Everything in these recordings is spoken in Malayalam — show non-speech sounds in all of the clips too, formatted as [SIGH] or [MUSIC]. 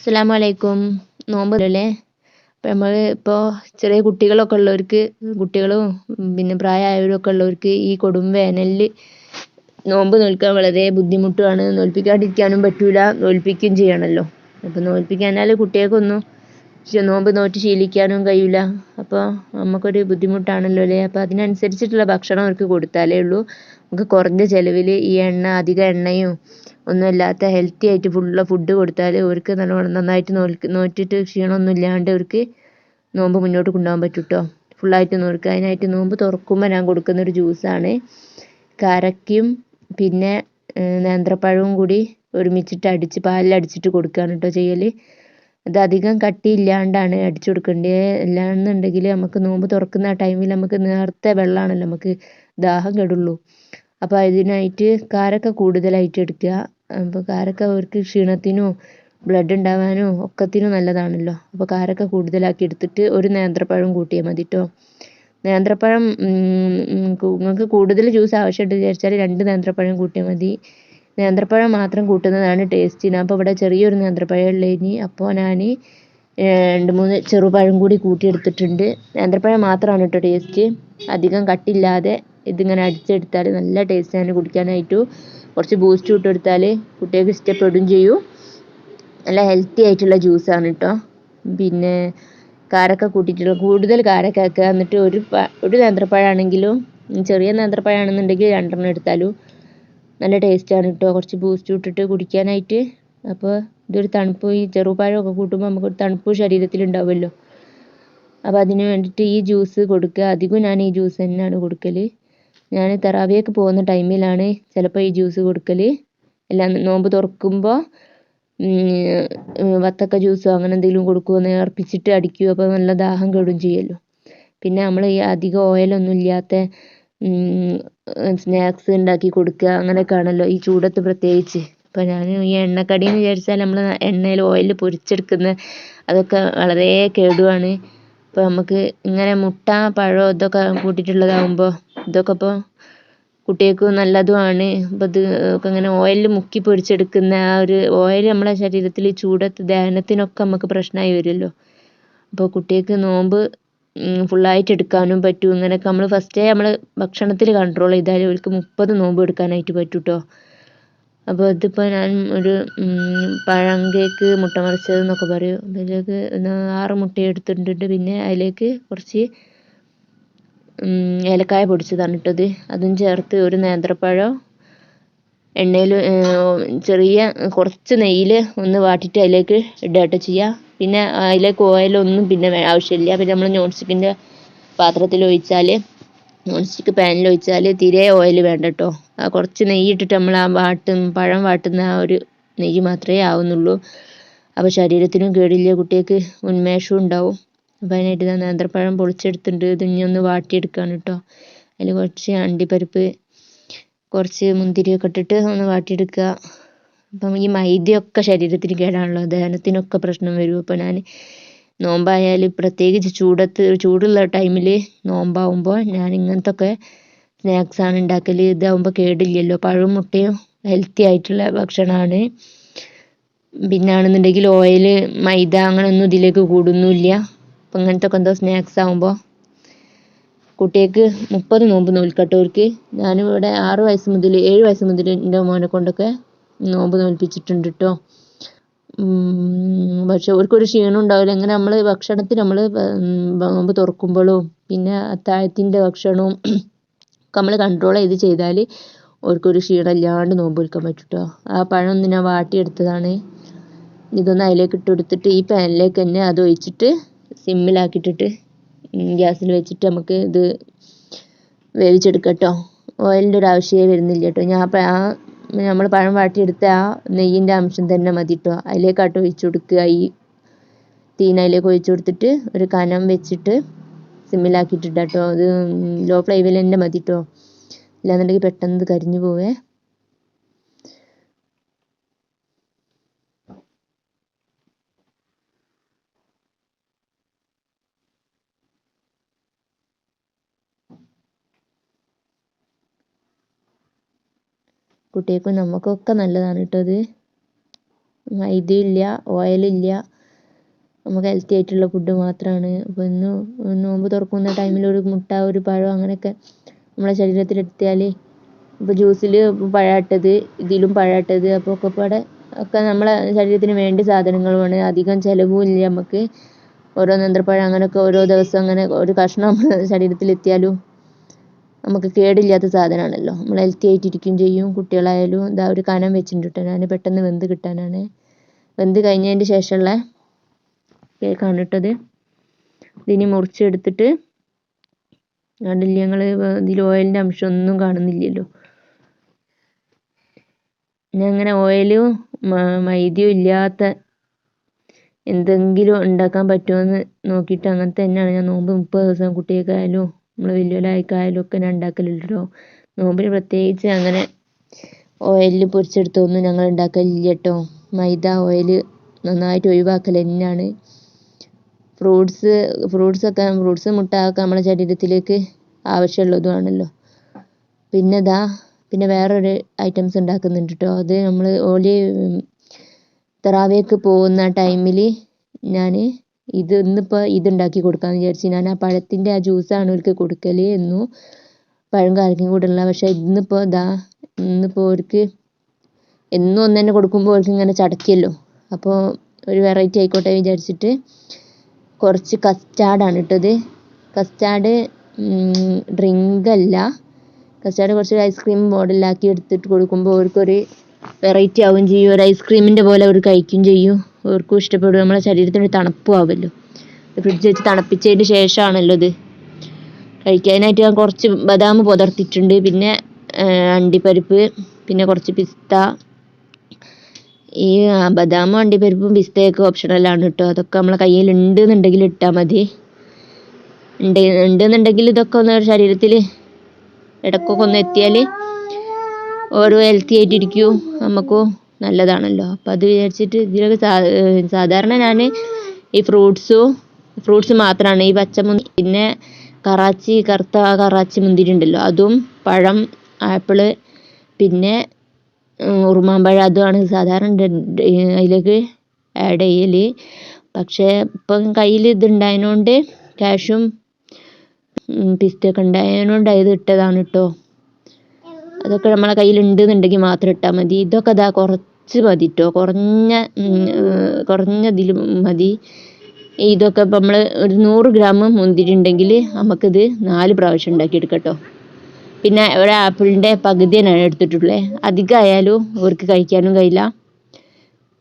അസ്സലാമു അലൈക്കും നോമ്പ് അല്ലേ അപ്പോൾ നമ്മൾ ഇപ്പോൾ ചെറിയ കുട്ടികളൊക്കെ ഉള്ളവർക്ക് കുട്ടികളും പിന്നെ പ്രായമായവരൊക്കെ ഉള്ളവർക്ക് ഈ കൊടും വേനലിൽ നോമ്പ് നോൽക്കാൻ വളരെ ബുദ്ധിമുട്ടാണ് നോൽപ്പിക്കാണ്ടിരിക്കാനും പറ്റൂല. നോൽപ്പിക്കുകയും ചെയ്യണമല്ലോ അപ്പോൾ നോൽപ്പിക്കാനാൽ കുട്ടികൾക്കൊന്നും നോമ്പ് നോറ്റ് ശീലിക്കാനും കഴിയില്ല അപ്പോൾ നമുക്കൊരു ബുദ്ധിമുട്ടാണല്ലോ അല്ലേ അപ്പോൾ അതിനനുസരിച്ചിട്ടുള്ള ഭക്ഷണം അവർക്ക് കൊടുത്താലേ ഉള്ളൂ. നമുക്ക് കുറഞ്ഞ ചിലവിൽ ഈ എണ്ണ അധിക എണ്ണയും ഒന്നുമില്ലാത്ത ഹെൽത്തി ആയിട്ട് ഫുള്ള് ഫുഡ് കൊടുത്താൽ അവർക്ക് നല്ലോണം നന്നായിട്ട് നോറ്റിട്ട് ക്ഷീണമൊന്നും ഇല്ലാണ്ട് അവർക്ക് നോമ്പ് മുന്നോട്ട് കൊണ്ടുപോകാൻ പറ്റും കേട്ടോ ഫുള്ളായിട്ട് നോർക്ക്. അതിനായിട്ട് നോമ്പ് തുറക്കുമ്പോൾ ഞാൻ കൊടുക്കുന്ന കൊടുക്കുന്നൊരു ജ്യൂസാണ് കാരക്കയും പിന്നെ നേന്ത്രപ്പഴവും കൂടി ഒരുമിച്ചിട്ട് അടിച്ച് പാലിൽ അടിച്ചിട്ട് കൊടുക്കുകയാണ് കേട്ടോ ചെയ്യൽ അത് അധികം കട്ടി കട്ടിയില്ലാണ്ടാണ് അടിച്ചു കൊടുക്കേണ്ടത് അല്ലാന്നുണ്ടെങ്കിൽ നമുക്ക് നോമ്പ് തുറക്കുന്ന ആ ടൈമിൽ നമുക്ക് നേരത്തെ വെള്ളമാണല്ലോ നമുക്ക് ദാഹം കെടുള്ളൂ. അപ്പോൾ അതിനായിട്ട് കാരക്ക കൂടുതലായിട്ട് എടുക്കുക. അപ്പോൾ കാരക്ക അവർക്ക് ക്ഷീണത്തിനോ ബ്ലഡ് ഉണ്ടാവാനോ ഒക്കത്തിനും നല്ലതാണല്ലോ. അപ്പോൾ കാരക്ക കൂടുതലാക്കി എടുത്തിട്ട് ഒരു നേന്ത്രപ്പഴം കൂട്ടിയാൽ മതി കേട്ടോ നേന്ത്രപ്പഴം നിങ്ങൾക്ക് കൂടുതൽ ജ്യൂസ് ആവശ്യമുണ്ട് വിചാരിച്ചാൽ രണ്ട് നേന്ത്രപ്പഴം കൂട്ടിയാൽ മതി. നേന്ത്രപ്പഴം മാത്രം കൂട്ടുന്നതാണ് ടേസ്റ്റിന് അപ്പോൾ ഇവിടെ ചെറിയൊരു നേന്ത്രപ്പഴം ഉള്ളതിന് അപ്പോൾ ഞാൻ രണ്ട് മൂന്ന് ചെറുപഴം കൂടി കൂട്ടിയെടുത്തിട്ടുണ്ട്. നേന്ത്രപ്പഴം മാത്രമാണ് കേട്ടോ ടേസ്റ്റ് അധികം കട്ടില്ലാതെ ഇതിങ്ങനെ അടിച്ചെടുത്താൽ നല്ല ടേസ്റ്റാണ് കുടിക്കാനായിട്ട്. കുറച്ച് ബൂസ്റ്റ് ഇട്ടെടുത്താൽ കുട്ടികൾക്ക് ഇഷ്ടപ്പെടുകയും ചെയ്യും. നല്ല ഹെൽത്തി ആയിട്ടുള്ള ജ്യൂസാണ് കേട്ടോ പിന്നെ കാരക്ക കൂട്ടിയിട്ടുള്ള കൂടുതൽ കാരക്ക ആക്കുക എന്നിട്ട് ഒരു ഒരു നേന്ത്രപ്പഴമാണെങ്കിലും ചെറിയ നേന്ത്രപ്പഴമാണെന്നുണ്ടെങ്കിൽ രണ്ടെണ്ണം എടുത്താലും നല്ല ടേസ്റ്റാണ് കേട്ടോ കുറച്ച് ബൂസ്റ്റ് ഇട്ടിട്ട് കുടിക്കാനായിട്ട്. അപ്പോൾ ഇതൊരു തണുപ്പ് ഈ ചെറുപഴമൊക്കെ കൂട്ടുമ്പോൾ നമുക്കൊരു തണുപ്പ് ശരീരത്തിൽ ഉണ്ടാവുമല്ലോ അപ്പോൾ അതിന് വേണ്ടിയിട്ട് ഈ ജ്യൂസ് കൊടുക്കുക. അധികവും ഞാൻ ഈ ജ്യൂസ് തന്നെയാണ് കൊടുക്കൽ ഞാൻ തറാവിയൊക്കെ പോകുന്ന ടൈമിലാണ് ചിലപ്പോൾ ഈ ജ്യൂസ് കൊടുക്കൽ എല്ലാം നോമ്പ് തുറക്കുമ്പോൾ വത്തക്ക ജ്യൂസോ അങ്ങനെ എന്തെങ്കിലും കൊടുക്കുമോ നേർപ്പിച്ചിട്ട് അടിക്കുമോ അപ്പോൾ നല്ല ദാഹം കെടും ചെയ്യുമല്ലോ പിന്നെ നമ്മൾ ഈ അധികം ഓയിലൊന്നും ഇല്ലാത്ത സ്നാക്സ് ഉണ്ടാക്കി കൊടുക്കുക. അങ്ങനെയൊക്കെ ആണല്ലോ ഈ ചൂടത്ത് പ്രത്യേകിച്ച്. അപ്പോൾ ഞാൻ ഈ എണ്ണക്കടിയെന്ന് വിചാരിച്ചാൽ നമ്മൾ എണ്ണയിൽ ഓയിൽ പൊരിച്ചെടുക്കുന്ന അതൊക്കെ വളരെ കേടുവാണ്. അപ്പോൾ നമുക്ക് ഇങ്ങനെ മുട്ട പഴം ഇതൊക്കെ കൂട്ടിയിട്ടുള്ളതാകുമ്പോൾ ഇതൊക്കെ ഇപ്പോൾ കുട്ടികൾക്ക് നല്ലതുമാണ് അപ്പോൾ ഇത് ഒക്കെ ഇങ്ങനെ ഓയിലിൽ മുക്കി പൊരിച്ചെടുക്കുന്ന ആ ഒരു ഓയിൽ നമ്മളെ ശരീരത്തിൽ ചൂടത്ത് ദഹനത്തിനൊക്കെ നമുക്ക് പ്രശ്നമായി വരുമല്ലോ അപ്പോൾ കുട്ടികൾക്ക് നോമ്പ് ഫുള്ളായിട്ട് എടുക്കാനും പറ്റും. ഇങ്ങനെയൊക്കെ നമ്മൾ ഫസ്റ്റേ നമ്മൾ ഭക്ഷണത്തിൽ കൺട്രോൾ ചെയ്താൽ അവർക്ക് മുപ്പത് നോമ്പ് എടുക്കാനായിട്ട് പറ്റും കേട്ടോ അപ്പോൾ ഇതിപ്പോൾ ഞാൻ ഒരു പഴം കേക്ക് മുട്ട മറിച്ചത് എന്നൊക്കെ പറയും. അതിലേക്ക് ആറ് മുട്ട എടുത്തിട്ടുണ്ട്. പിന്നെ അതിലേക്ക് കുറച്ച് ഏലക്കായ പൊടിച്ചതാണ് ഇട്ടത്. അതും ചേർത്ത് ഒരു നേന്ത്രപ്പഴം എണ്ണയിൽ ചെറിയ കുറച്ച് നെയ്യിൽ ഒന്ന് വാട്ടിയിട്ട് അതിലേക്ക് ഇടട്ടോ ചെയ്യുക പിന്നെ അതിലേക്ക് ഓയിലൊന്നും പിന്നെ ആവശ്യമില്ല. പിന്നെ നമ്മൾ നോൺ സ്റ്റിക്കിന്റെ പാത്രത്തിൽ ഒഴിച്ചാൽ നോൺ പാനിൽ ഒഴിച്ചാൽ തീരെ ഓയിൽ വേണ്ട കേട്ടോ ആ കുറച്ച് നെയ്യ് ഇട്ടിട്ട് നമ്മൾ ആ വാട്ടും പഴം വാട്ടുന്ന ആ ഒരു നെയ്യ് മാത്രമേ ആവുന്നുള്ളൂ. അപ്പോൾ ശരീരത്തിനും കേടില്ല കുട്ടികൾക്ക് ഉന്മേഷവും ഉണ്ടാവും. അപ്പോൾ അതിനായിട്ട് ഞാൻ നേന്ത്രപ്പഴം പൊളിച്ചെടുത്തിട്ടുണ്ട്. ഇത് ഇനി ഒന്ന് വാട്ടിയെടുക്കുകയാണ് കേട്ടോ അതിൽ കുറച്ച് അണ്ടിപ്പരിപ്പ് കുറച്ച് മുന്തിരിയൊക്കെ ഇട്ടിട്ട് ഒന്ന് വാട്ടിയെടുക്കുക. അപ്പം ഈ മൈദയൊക്കെ ശരീരത്തിന് കേടാണല്ലോ. ദഹനത്തിനൊക്കെ പ്രശ്നം വരും. അപ്പോൾ ഞാൻ നോമ്പായാൽ പ്രത്യേകിച്ച് ചൂടത്ത് ചൂടുള്ള ടൈമിൽ നോമ്പാവുമ്പോൾ ഞാൻ ഇങ്ങനത്തൊക്കെ സ്നാക്സാണ് ഉണ്ടാക്കൽ ഇതാവുമ്പോൾ കേടില്ലല്ലോ. പഴവും മുട്ടയും ഹെൽത്തി ആയിട്ടുള്ള ഭക്ഷണമാണ് പിന്നെ ആണെന്നുണ്ടെങ്കിൽ ഓയിൽ മൈദ അങ്ങനെയൊന്നും ഇതിലേക്ക് കൂടുന്നുമില്ല അപ്പം ഇങ്ങനത്തെ ഒക്കെ എന്തോ സ്നാക്സ് ആകുമ്പോൾ കുട്ടികൾക്ക് മുപ്പത് നോമ്പ് നോൽക്കട്ടവർക്ക് ഞാനിവിടെ ആറ് വയസ്സ് മുതൽ ഏഴ് വയസ്സ് മുതൽ എന്റെ മോനെ കൊണ്ടൊക്കെ നോമ്പ് നോൽപ്പിച്ചിട്ടുണ്ട് കേട്ടോ പക്ഷെ അവർക്കൊരു ക്ഷീണം ഉണ്ടാവില്ല. ഇങ്ങനെ നമ്മൾ ഭക്ഷണത്തിന് നമ്മൾ നോമ്പ് തുറക്കുമ്പോഴും പിന്നെ അത്താഴത്തിന്റെ ഭക്ഷണവും ഒക്കെ നമ്മൾ കൺട്രോൾ ചെയ്ത് ചെയ്താൽ അവർക്കൊരു ക്ഷീണം ഇല്ലാണ്ട് നോമ്പ് എടുക്കാൻ പറ്റും കേട്ടോ ആ പഴം ഒന്ന് ഞാൻ വാട്ടിയെടുത്തതാണ്. ഇതൊന്ന് അതിലേക്ക് ഇട്ട് കൊടുത്തിട്ട് ഈ പാനിലേക്ക് തന്നെ അത് ഒഴിച്ചിട്ട് സിമ്മിലാക്കിയിട്ടിട്ട് ഗ്യാസിൽ വെച്ചിട്ട് നമുക്ക് ഇത് വേവിച്ചെടുക്കാം കേട്ടോ ഓയിലിന്റെ ഒരു ആവശ്യമേ വരുന്നില്ല കേട്ടോ ഞാൻ ആ നമ്മൾ പഴം വാട്ടിയെടുത്ത ആ നെയ്യിന്റെ അംശം തന്നെ മതി കേട്ടോ അതിലേക്കാട്ടോ ഒഴിച്ച് കൊടുക്കുക. ഈ തീന അതിലേക്ക് ഒഴിച്ച് കൊടുത്തിട്ട് ഒരു കനം വെച്ചിട്ട് സിമ്മിലാക്കിയിട്ടിട്ടാട്ടോ അത് ലോ ഫ്ലേമിൽ തന്നെ മതി കേട്ടോ ഇല്ലാന്നുണ്ടെങ്കിൽ പെട്ടെന്ന് കരിഞ്ഞു പോവേ. കുട്ടികൾക്കും നമുക്കൊക്കെ നല്ലതാണ് കേട്ടോ ഇത്. മൈദയില്ല ഇല്ല നമുക്ക് ഹെൽത്തി ആയിട്ടുള്ള ഫുഡ് മാത്രമാണ് അപ്പോൾ ഇന്ന് നോമ്പ് തുറക്കുന്ന ടൈമിൽ ഒരു മുട്ട ഒരു പഴം അങ്ങനെയൊക്കെ നമ്മളെ ശരീരത്തിൽ എടുത്താൽ ഇപ്പോൾ ജ്യൂസിൽ പഴമിട്ടത് ഇതിലും പഴമിട്ടത് അപ്പോൾ പാടെ ഒക്കെ നമ്മളെ ശരീരത്തിന് വേണ്ട സാധനങ്ങളുമാണ്. അധികം ചിലവും ഇല്ല നമുക്ക്. ഓരോ നേന്ത്രപ്പഴം അങ്ങനെയൊക്കെ ഓരോ ദിവസം അങ്ങനെ ഒരു കഷ്ണം ശരീരത്തിൽ [LAUGHS] ശരീരത്തിലെത്തിയാലും. നമുക്ക് കേടില്ലാത്ത സാധനമാണല്ലോ നമ്മൾ ഹെൽത്തി ആയിട്ടിരിക്കുകയും ചെയ്യും. കുട്ടികളായാലും ഇതാ ഒരു കനം വെച്ചിട്ടുണ്ട്. കേട്ടോ ഞാൻ പെട്ടെന്ന് വെന്ത് കിട്ടാനാണ്. വെന്ത് കഴിഞ്ഞതിന്റെ ശേഷമുള്ള കേക്കാണ് ഇട്ടത്. ഇതിനി മുറിച്ചെടുത്തിട്ട് കണ്ടില്ലേ ഞങ്ങൾ ഇതിൽ ഓയിലിന്റെ അംശം ഒന്നും കാണുന്നില്ലല്ലോ. ഞാൻ അങ്ങനെ ഓയിലും മൈദയും ഇല്ലാത്ത എന്തെങ്കിലും ഉണ്ടാക്കാൻ പറ്റുമോ എന്ന് നോക്കിയിട്ട് അങ്ങനത്തെ തന്നെയാണ്. ഞാൻ നോമ്പ് മുപ്പത് ദിവസം കുട്ടികൾക്കായാലും നമ്മൾ വലിയവരായാലും ഒക്കെ ഞാൻ ഉണ്ടാക്കലുണ്ടല്ലോ. നോമ്പിന് പ്രത്യേകിച്ച് അങ്ങനെ ഓയിലിൽ പൊരിച്ചെടുത്തൊന്നും ഞങ്ങൾ ഉണ്ടാക്കലില്ല കേട്ടോ. മൈദ ഓയിൽ നന്നായിട്ട് ഒഴിവാക്കൽ തന്നെയാണ്. ഫ്രൂട്ട്സ് ഫ്രൂട്ട്സൊക്കെ ഫ്രൂട്ട്സ് മുട്ട ഒക്കെ നമ്മുടെ ശരീരത്തിലേക്ക് ആവശ്യമുള്ളതുമാണല്ലോ. പിന്നെ ഇതാ പിന്നെ വേറൊരു ഐറ്റംസ് ഉണ്ടാക്കുന്നുണ്ട് കേട്ടോ. അത് നമ്മൾ ഓൽ തറാവേക്ക് പോകുന്ന ടൈമിൽ ഞാൻ ഇത് ഇന്നിപ്പോൾ ഇതുണ്ടാക്കി കൊടുക്കാമെന്ന് വിചാരിച്ചു ഞാൻ ആ പഴത്തിന്റെ ആ ജ്യൂസാണ് അവർക്ക് കൊടുക്കൽ എന്ന് പഴം കാരക്കും കൂടെയുള്ള പക്ഷേ ഇന്നിപ്പോൾ ഇതാ ഇന്നിപ്പോൾ അവർക്ക് എന്നും ഒന്ന് തന്നെ കൊടുക്കുമ്പോൾ അവർക്ക് ഇങ്ങനെ ചടക്കിയല്ലോ. അപ്പോൾ ഒരു വെറൈറ്റി ആയിക്കോട്ടെ വിചാരിച്ചിട്ട് കുറച്ച് കസ്റ്റാർഡാണ് ഇട്ടത്. കസ്റ്റാർഡ് ഡ്രിങ്ക് അല്ല. കസ്റ്റാർഡ് കുറച്ച് ഐസ്ക്രീം മോഡലാക്കി എടുത്തിട്ട് കൊടുക്കുമ്പോൾ അവർക്കൊരു വെറൈറ്റി ആവുകയും ചെയ്യും. ഒരു ഐസ്ക്രീമിന്റെ പോലെ അവർ കഴിക്കുകയും ചെയ്യും. അവർക്കും ഇഷ്ടപ്പെടും. നമ്മളെ ശരീരത്തിന് തണുപ്പും ആവുമല്ലോ ഫ്രിഡ്ജ് വെച്ച് തണുപ്പിച്ചതിന് ശേഷമാണല്ലോ ഇത്. കഴിക്കാനായിട്ട് ഞാൻ കുറച്ച് ബദാം പുതർത്തിയിട്ടുണ്ട് പിന്നെ അണ്ടിപ്പരിപ്പ് പിന്നെ കുറച്ച് പിസ്ത. ഈ ബദാമും അണ്ടിപ്പരിപ്പും പിസ്തയൊക്കെ ഓപ്ഷണലാണ് കേട്ടോ. അതൊക്കെ നമ്മളെ കയ്യിൽ ഉണ്ട് എന്നുണ്ടെങ്കിൽ ഇട്ടാൽ മതി. ഉണ്ട് ഉണ്ടെന്നുണ്ടെങ്കിൽ ഇതൊക്കെ ഒന്ന് ശരീരത്തിൽ ഇടക്കൊക്കെ ഒന്ന് എത്തിയാൽ ഓരോ ഹെൽത്തി ആയിട്ടിരിക്കും. നമുക്കും നല്ലതാണല്ലോ. അപ്പോൾ അത് വിചാരിച്ചിട്ട് ഇതിലൊക്കെ സാധാരണ ഞാൻ ഈ ഫ്രൂട്ട്സും ഫ്രൂട്ട്സ് മാത്രമാണ് ഈ പച്ചമുന്തി പിന്നെ കറാച്ചി കറുത്ത കറാച്ചി മുന്തിരി ഉണ്ടല്ലോ അതും പഴം ആപ്പിൾ പിന്നെ ഉറുമാമ്പഴം അതുമാണ് സാധാരണ അതിലേക്ക് ആഡ് ചെയ്യൽ പക്ഷേ ഇപ്പം കയ്യിൽ ഇതുണ്ടായതുകൊണ്ട് ക്യാഷും പിസ്റ്റൊക്കെ ഉണ്ടായതുകൊണ്ട് അത് ഇട്ടതാണ് കേട്ടോ അതൊക്കെ നമ്മളെ കയ്യിൽ മാത്രം ഇട്ടാൽ മതി. ഇതൊക്കെ ഇതാ കുറച്ച് മതി കേട്ടോ കുറഞ്ഞ കുറഞ്ഞതിൽ മതി. ഇതൊക്കെ ഇപ്പം നമ്മൾ ഒരു നൂറ് ഗ്രാം മുന്തിരി ഉണ്ടെങ്കിൽ നമുക്കിത് നാല് പ്രാവശ്യം ഉണ്ടാക്കിയെടുക്കാം കേട്ടോ പിന്നെ ഒരു ആപ്പിളിന്റെ പകുതിയാണ് എടുത്തിട്ടുള്ളത് അധികമായാലും അവർക്ക് കഴിക്കാനും കഴിയില്ല.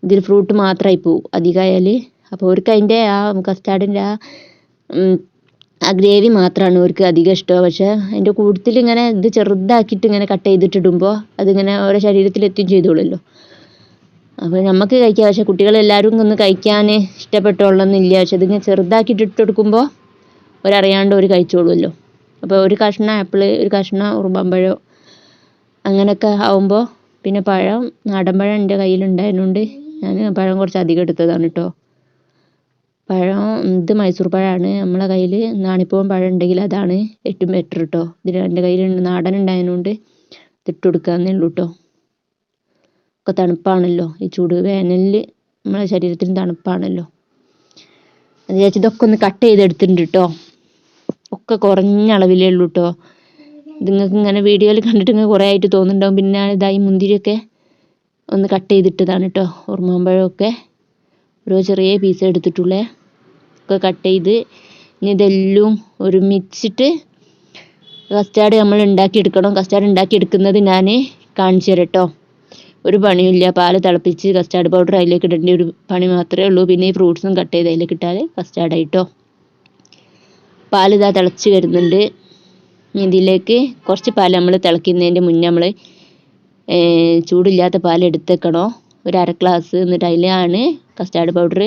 ഇതിൽ ഫ്രൂട്ട് മാത്രമായി പോവും. അധികമായാൽ അപ്പോൾ അവർക്ക് അതിന്റെ ആ കസ്റ്റാർഡിന്റെ ആ ആ ഗ്രേവി മാത്രമാണ് അവർക്ക് അധികം ഇഷ്ടം. പക്ഷേ അതിന്റെ കൂടുതൽ ഇങ്ങനെ ഇത് ചെറുതാക്കിയിട്ട് ഇങ്ങനെ കട്ട് ചെയ്തിട്ടിടുമ്പോൾ അതിങ്ങനെ ഓരോ ശരീരത്തിൽ എത്തുകയും ചെയ്തോളുമല്ലോ. അപ്പോൾ നമുക്ക് കഴിക്കാം. പക്ഷേ കുട്ടികളെല്ലാവരും ഒന്ന് കഴിക്കാൻ ഇഷ്ടപ്പെട്ടോളന്നില്ല പക്ഷെ ഇതിങ്ങനെ ചെറുതാക്കിയിട്ട് ഇട്ട് കൊടുക്കുമ്പോൾ ഒരറിയാണ്ട് അവർ കഴിച്ചോളുമല്ലോ അപ്പോൾ ഒരു കഷ്ണം ആപ്പിൾ ഒരു കഷ്ണം ഉറുമ്പമ്പഴോ അങ്ങനെയൊക്കെ ആവുമ്പോൾ പിന്നെ പഴം നാടൻ പഴം എന്റെ കയ്യിലുണ്ടായതുകൊണ്ട് ഞാൻ പഴം കുറച്ച് അധികം എടുത്തതാണ് കേട്ടോ പഴം ഇത് മൈസൂർ പഴമാണ്. നമ്മളെ കയ്യിൽ നാണിപ്പൂവൻ പഴം ഉണ്ടെങ്കിൽ അതാണ് ഏറ്റവും ബെറ്റർ കേട്ടോ ഇതിന് എന്റെ കയ്യിൽ നാടൻ ഉണ്ടായതുകൊണ്ട് ഇതിട്ട് കൊടുക്കാമെന്നേ ഉള്ളൂ കേട്ടോ ഒക്കെ തണുപ്പാണല്ലോ. ഈ ചൂട് വേനലിൽ നമ്മളെ ശരീരത്തിന് തണുപ്പാണല്ലോ. അത് വിചാരിച്ച് ഇതൊക്കെ ഒന്ന് കട്ട് ചെയ്തെടുത്തിട്ടുണ്ട് കേട്ടോ ഒക്കെ കുറഞ്ഞ അളവിലേ ഉള്ളൂ കേട്ടോ നിങ്ങൾക്ക് ഇങ്ങനെ വീഡിയോയിൽ കണ്ടിട്ട് നിങ്ങൾക്ക് കുറേ ആയിട്ട് തോന്നുന്നുണ്ടാവും. പിന്നെ ഇതായി മുന്തിരിയൊക്കെ ഒന്ന് കട്ട് ചെയ്തിട്ടതാണ് കേട്ടോ ഉറുമാമ്പഴമൊക്കെ ഓരോ ചെറിയ പീസ് എടുത്തിട്ടുള്ളേ. ഒക്കെ കട്ട് ചെയ്ത് ഇനി ഇതെല്ലാം ഒരുമിച്ചിട്ട് കസ്റ്റാർഡ് നമ്മൾ ഉണ്ടാക്കിയെടുക്കണം. കസ്റ്റാർഡ് ഉണ്ടാക്കിയെടുക്കുന്നത് ഞാൻ കാണിച്ചു തരാം കേട്ടോ ഒരു പണിയില്ല പാൽ തിളപ്പിച്ച് കസ്റ്റാർഡ് പൗഡർ അതിലേക്ക് ഇടേണ്ട ഒരു പണി മാത്രമേ ഉള്ളൂ. പിന്നെ ഈ ഫ്രൂട്ട്സും കട്ട് ചെയ്ത് അതിലേക്ക് ഇട്ടാൽ കസ്റ്റാർഡ് ആയിട്ടോ. പാൽ ഇതാ തിളച്ച് വരുന്നുണ്ട്. ഇതിലേക്ക് കുറച്ച് പാൽ നമ്മൾ തിളയ്ക്കുന്നതിന്റെ മുന്നേ നമ്മൾ ചൂടില്ലാത്ത പാൽ എടുത്തേക്കണോ? ഒരു അര ഗ്ലാസ് എന്നിട്ട് അതിലാണ് കസ്റ്റാർഡ് പൗഡർ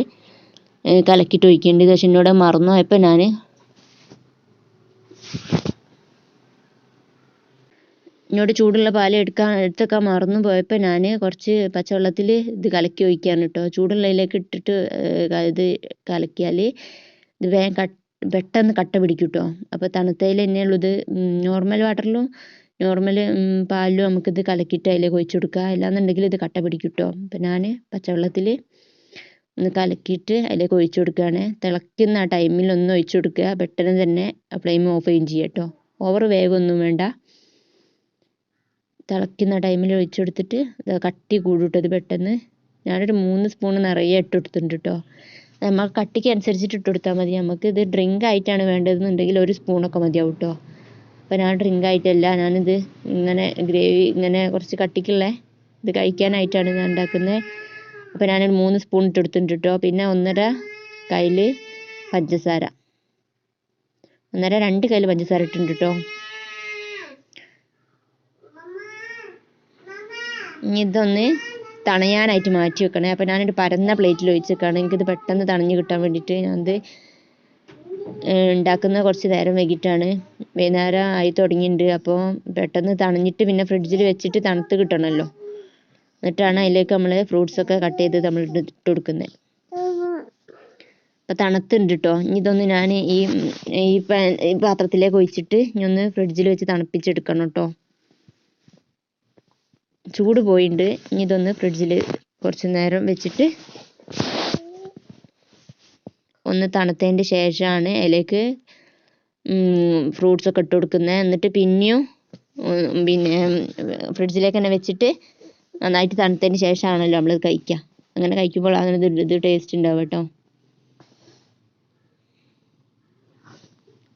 കലക്കിയിട്ട് ഒഴിക്കേണ്ടത്. പക്ഷെ എന്നോട് മറന്നു പോയപ്പോൾ ഞാൻ എന്നോട് ചൂടുള്ള പാൽ എടുക്കാൻ എടുത്തേക്കാൻ മറന്നു പോയപ്പോൾ ഞാൻ കുറച്ച് പച്ചവെള്ളത്തിൽ ഇത് കലക്കി ഒഴിക്കുകയാണ് കേട്ടോ ചൂടുള്ളതിലേക്ക് ഇട്ടിട്ട് ഇത് കലക്കിയാൽ ഇത് വേഗം കട്ട് പെട്ടെന്ന് കട്ട പിടിക്കും കേട്ടോ അപ്പോൾ തണുത്തതിൽ തന്നെയുള്ളത് നോർമൽ വാട്ടറിലും നോർമൽ പാലിലും നമുക്കിത് കലക്കിയിട്ട് അതിലേക്ക് ഒഴിച്ച് കൊടുക്കുക. അല്ലാന്നുണ്ടെങ്കിൽ ഇത് കട്ട പിടിക്കും കേട്ടോ അപ്പം ഞാൻ പച്ചവെള്ളത്തിൽ ഒന്ന് കലക്കിയിട്ട് അതിലേക്ക് ഒഴിച്ച് കൊടുക്കുകയാണ്. തിളക്കുന്ന ആ ടൈമിൽ ഒന്ന് ഒഴിച്ച് കൊടുക്കുക. പെട്ടെന്ന് തന്നെ ഫ്ലെയിം ഓഫ് ചെയ്യുകയും ചെയ്യുക കേട്ടോ ഓവർ വേഗമൊന്നും വേണ്ട. തിളയ്ക്കുന്ന ടൈമിൽ ഒഴിച്ച് കൊടുത്തിട്ട് കട്ടി കൂടും കേട്ടോ ഇത് പെട്ടെന്ന്. ഞാനൊരു മൂന്ന് സ്പൂൺ നിറയെ ഇട്ട് കൊടുത്തിട്ടുണ്ട് കേട്ടോ നമ്മൾ കട്ടിക്ക് അനുസരിച്ചിട്ട് ഇട്ട് കൊടുത്താൽ മതി. നമുക്ക് ഇത് ഡ്രിങ്ക് ആയിട്ടാണ് വേണ്ടതെന്നുണ്ടെങ്കിൽ ഒരു സ്പൂണൊക്കെ മതിയാവും കേട്ടോ അപ്പോൾ ഞാൻ ഡ്രിങ്ക് ആയിട്ടല്ല ഞാനിത് ഇങ്ങനെ ഗ്രേവി ഇങ്ങനെ കുറച്ച് കട്ടിക്കുള്ള ഇത് കഴിക്കാനായിട്ടാണ് ഞാൻ ഉണ്ടാക്കുന്നത് അപ്പോൾ ഞാനൊരു മൂന്ന് സ്പൂൺ ഇട്ട് കൊടുത്തിട്ടുണ്ട് കേട്ടോ പിന്നെ ഒന്നര കയ്യിൽ പഞ്ചസാര. ഒന്നര രണ്ട് കയ്യിൽ പഞ്ചസാര ഇട്ടിട്ടുണ്ട് കേട്ടോ ഇനി ഇതൊന്ന് തണയാനായിട്ട് മാറ്റി വെക്കണേ. അപ്പോൾ ഞാനൊരു പരന്ന പ്ലേറ്റിൽ ഒഴിച്ച് വെക്കുകയാണ് എനിക്കിത് പെട്ടെന്ന് തണഞ്ഞ് കിട്ടാൻ വേണ്ടിയിട്ട് ഞാനത് ഉണ്ടാക്കുന്ന കുറച്ച് നേരം വൈകിട്ടാണ്. വൈകുന്നേരം ആയി തുടങ്ങിയിട്ടുണ്ട്. അപ്പോൾ പെട്ടെന്ന് തണഞ്ഞിട്ട് പിന്നെ ഫ്രിഡ്ജിൽ വെച്ചിട്ട് തണുത്ത് കിട്ടണമല്ലോ എന്നിട്ടാണ് അതിലേക്ക് നമ്മൾ ഫ്രൂട്ട്സൊക്കെ കട്ട് ചെയ്ത് നമ്മൾ ഇട്ട് കൊടുക്കുന്നത് അപ്പോൾ തണുത്തുണ്ട് കേട്ടോ ഇനി ഇതൊന്ന് ഞാൻ ഈ ഈ പാത്രത്തിലേക്ക് ഒഴിച്ചിട്ട് ഇനി ഒന്ന് ഫ്രിഡ്ജിൽ വെച്ച് തണുപ്പിച്ചെടുക്കണം കേട്ടോ ചൂട് പോയിണ്ട്. ഇനി ഇതൊന്ന് ഫ്രിഡ്ജിൽ കുറച്ച് നേരം വെച്ചിട്ട് ഒന്ന് തണുത്തതിന്റെ ശേഷമാണ് അതിലേക്ക് ഫ്രൂട്ട്സ് ഒക്കെ ഇട്ട് കൊടുക്കുന്നത് എന്നിട്ട് പിന്നെയും പിന്നെ ഫ്രിഡ്ജിലേക്ക് തന്നെ വെച്ചിട്ട് നന്നായിട്ട് തണുത്തതിന് ശേഷമാണല്ലോ നമ്മൾ കഴിക്കുക അങ്ങനെ കഴിക്കുമ്പോൾ അങ്ങനെ ഇത് ടേസ്റ്റ് ഉണ്ടാവും കേട്ടോ.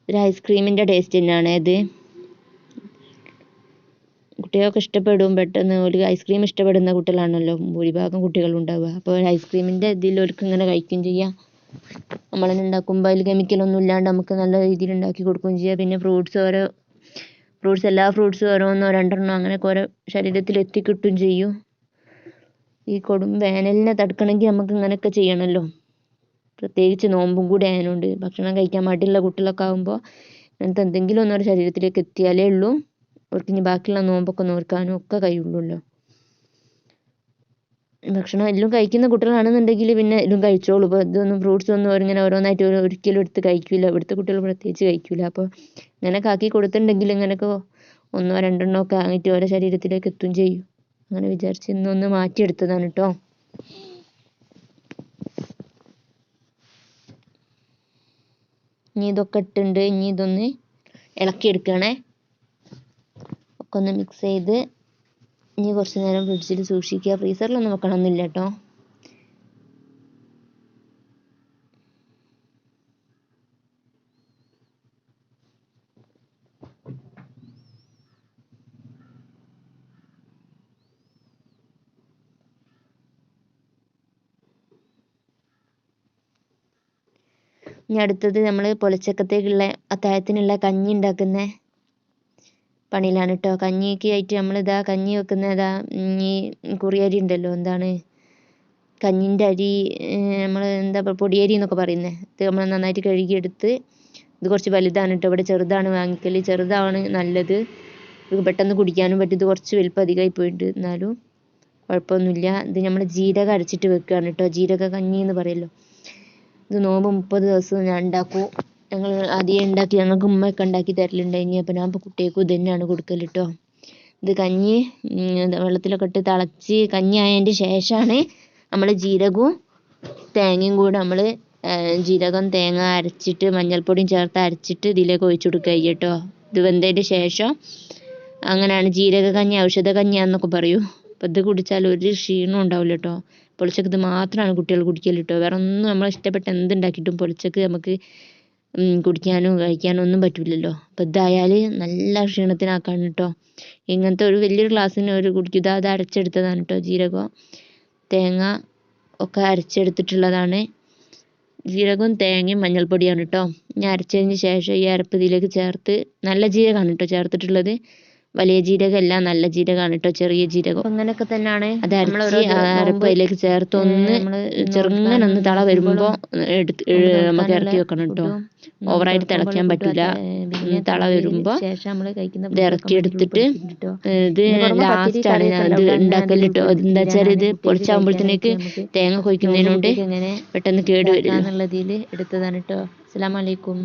ഒരു ഐസ്ക്രീമിന്റെ ടേസ്റ്റ് തന്നെയാണ് ഇത്. കുട്ടികൾക്ക് ഇഷ്ടപ്പെടും പെട്ടെന്ന് ഒരു ഐസ്ക്രീം ഇഷ്ടപ്പെടുന്ന കുട്ടികളാണല്ലോ. ഭൂരിഭാഗം കുട്ടികളും ഉണ്ടാവുക. അപ്പോൾ ഐസ്ക്രീമിന്റെ ഇതിൽ അവർക്ക് ഇങ്ങനെ കഴിക്കുകയും ചെയ്യാം. നമ്മൾ തന്നെ ഉണ്ടാക്കുമ്പോൾ അതിൽ കെമിക്കലൊന്നും ഇല്ലാണ്ട് നമുക്ക് നല്ല രീതിയിൽ ഉണ്ടാക്കി കൊടുക്കുകയും ചെയ്യാം. പിന്നെ ഫ്രൂട്ട്സ് ഓരോ ഫ്രൂട്ട്സ് എല്ലാ ഫ്രൂട്ട്സും ഓരോന്നോ രണ്ടെണ്ണോ അങ്ങനെയൊക്കെ ഓരോ ശരീരത്തിൽ എത്തിക്കിട്ടുകയും ചെയ്യും. ഈ കൊടും വേനലിനെ തടുക്കണമെങ്കിൽ നമുക്ക് ഇങ്ങനെയൊക്കെ ചെയ്യണമല്ലോ. പ്രത്യേകിച്ച് നോമ്പും കൂടി ആയതുകൊണ്ട് ഭക്ഷണം കഴിക്കാൻ മടിയുള്ള കുട്ടികളൊക്കെ ആകുമ്പോൾ ഇങ്ങനത്തെ എന്തെങ്കിലും ഒന്ന് അവരുടെ ശരീരത്തിലേക്ക് എത്തിയാലേ ഉള്ളൂ. അവർക്ക് ഇനി ബാക്കിയുള്ള നോമ്പൊക്കെ നോൽക്കാനും ഒക്കെ കഴിയുള്ളൂല്ലോ. ഭക്ഷണം എല്ലാം കഴിക്കുന്ന കുട്ടികളാണെന്നുണ്ടെങ്കിൽ പിന്നെ എല്ലാം കഴിച്ചോളൂ. ഇപ്പോൾ ഇതൊന്നും ഫ്രൂട്ട്സ് ഒന്നും അവരിങ്ങനെ ഓരോന്നായിട്ട് ഒരിക്കലും എടുത്ത് കഴിക്കില്ല ഇവിടുത്തെ കുട്ടികൾ പ്രത്യേകിച്ച് കഴിക്കില്ല അപ്പോൾ ഇങ്ങനെയൊക്കെ ആക്കി കൊടുത്തിട്ടുണ്ടെങ്കിൽ ഇങ്ങനെയൊക്കെ ഒന്നോ രണ്ടെണ്ണോ ഒക്കെ ആയിട്ട് ഓരോ ശരീരത്തിലേക്ക് എത്തും ചെയ്യും. അങ്ങനെ വിചാരിച്ച് ഇന്നൊന്ന് മാറ്റിയെടുത്തതാണ് കേട്ടോ ഇനി ഇതൊക്കെ ഇട്ടുണ്ട് ഇനി ഇതൊന്ന് ഇളക്കിയെടുക്കണേ ഒക്കെ ഒന്ന് മിക്സ് ചെയ്ത് ഇനി കുറച്ച് നേരം ഫ്രിഡ്ജിൽ സൂക്ഷിക്കുക. ഫ്രീസറിലൊന്നും വെക്കണമെന്നില്ല കേട്ടോ. ഇനി അടുത്തത് നമ്മൾ പൊലച്ചക്കത്തേക്കുള്ള അത്താഴത്തിനുള്ള കഞ്ഞി ഉണ്ടാക്കുന്ന. പണിയിലാണ് കേട്ടോ കഞ്ഞിക്ക് ആയിട്ട് നമ്മളിതാ കഞ്ഞി വെക്കുന്ന ഇതാ ഈ കുറിയരി ഉണ്ടല്ലോ എന്താണ്? കഞ്ഞിന്റെ അരി നമ്മൾ എന്താ പൊടിയരി എന്നൊക്കെ പറയുന്നത് ഇത് നമ്മൾ നന്നായിട്ട് കഴുകിയെടുത്ത് ഇത് കുറച്ച് വലുതാണ് കേട്ടോ ഇവിടെ ചെറുതാണ് വാങ്ങിക്കൽ ചെറുതാണ് നല്ലത്. ഇത് പെട്ടെന്ന് കുടിക്കാനും പറ്റും. ഇത് കുറച്ച് വലിപ്പം അധികമായി പോയിട്ടുണ്ട്. എന്നാലും കുഴപ്പമൊന്നുമില്ല. ഇത് നമ്മൾ ജീരകം അരച്ചിട്ട് വെക്കുകയാണ് കേട്ടോ ജീരക കഞ്ഞി എന്ന് പറയുമല്ലോ ഇത് നോമ്പ് മുപ്പത് ദിവസം ഞാൻ ഉണ്ടാക്കും. ഞങ്ങൾ ആദ്യമേ ഉണ്ടാക്കി ഞങ്ങൾക്ക് ഉമ്മയൊക്കെ ഉണ്ടാക്കി തരലുണ്ടായിനി. അപ്പോൾ ഞാൻ ഇപ്പോൾ കുട്ടികൾക്കും ഇത് തന്നെയാണ് ഇത് കഞ്ഞി വെള്ളത്തിലൊക്കെ ഇട്ട് തിളച്ച് കഞ്ഞി ആയതിന്റെ ശേഷമാണ് നമ്മൾ ജീരകവും തേങ്ങയും കൂടെ നമ്മൾ ജീരകം തേങ്ങ അരച്ചിട്ട് മഞ്ഞൾപ്പൊടിയും ചേർത്ത് അരച്ചിട്ട് ഇതിലേക്ക് ഒഴിച്ച് കൊടുക്കുക കേട്ടോ ഇത് വെന്തതിന്റെ ശേഷം അങ്ങനെയാണ് ജീരക കഞ്ഞി ഔഷധ കഞ്ഞിയാന്നൊക്കെ പറയും. അപ്പോൾ ഇത് കുടിച്ചാൽ ഒരു ക്ഷീണവും ഉണ്ടാവില്ല കേട്ടോ പൊളിച്ചക്ക് ഇത് മാത്രമാണ് കുട്ടികൾ കുടിക്കൽ വേറെ ഒന്നും നമ്മളെ ഇഷ്ടപ്പെട്ട എന്തുണ്ടാക്കിയിട്ടും പൊളിച്ചക്ക് നമുക്ക് കുടിക്കാനോ കഴിക്കാനോ ഒന്നും പറ്റില്ലല്ലോ അപ്പോൾ ഇതായാൽ നല്ല ക്ഷീണത്തിനാക്കാണ് കേട്ടോ ഇങ്ങനത്തെ ഒരു വലിയൊരു ഗ്ലാസ്സിന് ഒരു കുടിക്കും ഇതാ അത് അരച്ചെടുത്തതാണ് കേട്ടോ ജീരകം തേങ്ങ ഒക്കെ അരച്ചെടുത്തിട്ടുള്ളതാണ്. ജീരകവും തേങ്ങയും മഞ്ഞൾപ്പൊടിയാണ് കേട്ടോ ഞാൻ അരച്ചതിന് ശേഷം ഈ അരപ്പ് ഇതിലേക്ക് ചേർത്ത് നല്ല ജീരകമാണ് കേട്ടോ ചേർത്തിട്ടുള്ളത്. വലിയ ജീരകമല്ല നല്ല ജീരകമാണ് കേട്ടോ ചെറിയ ജീരകം. അങ്ങനെയൊക്കെ തന്നെയാണ് അത് അരച്ച് അരപ്പ് അതിലേക്ക് ചേർത്ത് ഒന്ന് ചെറുങ്ങനെ ഒന്ന് തള വരുമ്പോൾ എടുത്ത് നമുക്ക് ഇറക്കി വെക്കണം കേട്ടോ ഓവറായിട്ട് തിളയ്ക്കാൻ പറ്റില്ല പിന്നെ തള വരുമ്പോൾ ഇത് ഇറക്കി എടുത്തിട്ട് ഇത് ലാസ്റ്റ് ആണ് ഞാൻ ഇത് ഉണ്ടാക്കൽ കേട്ടോ എന്താ വെച്ചാൽ ഇത് പൊളിച്ചാകുമ്പോഴത്തേക്ക് തേങ്ങ കൊയ്ക്കുന്നതിനോണ്ട് പെട്ടെന്ന് കേട് വരും എന്നുള്ളതിൽ എടുത്തതാണ് കേട്ടോ അസ്സലാമലൈക്കും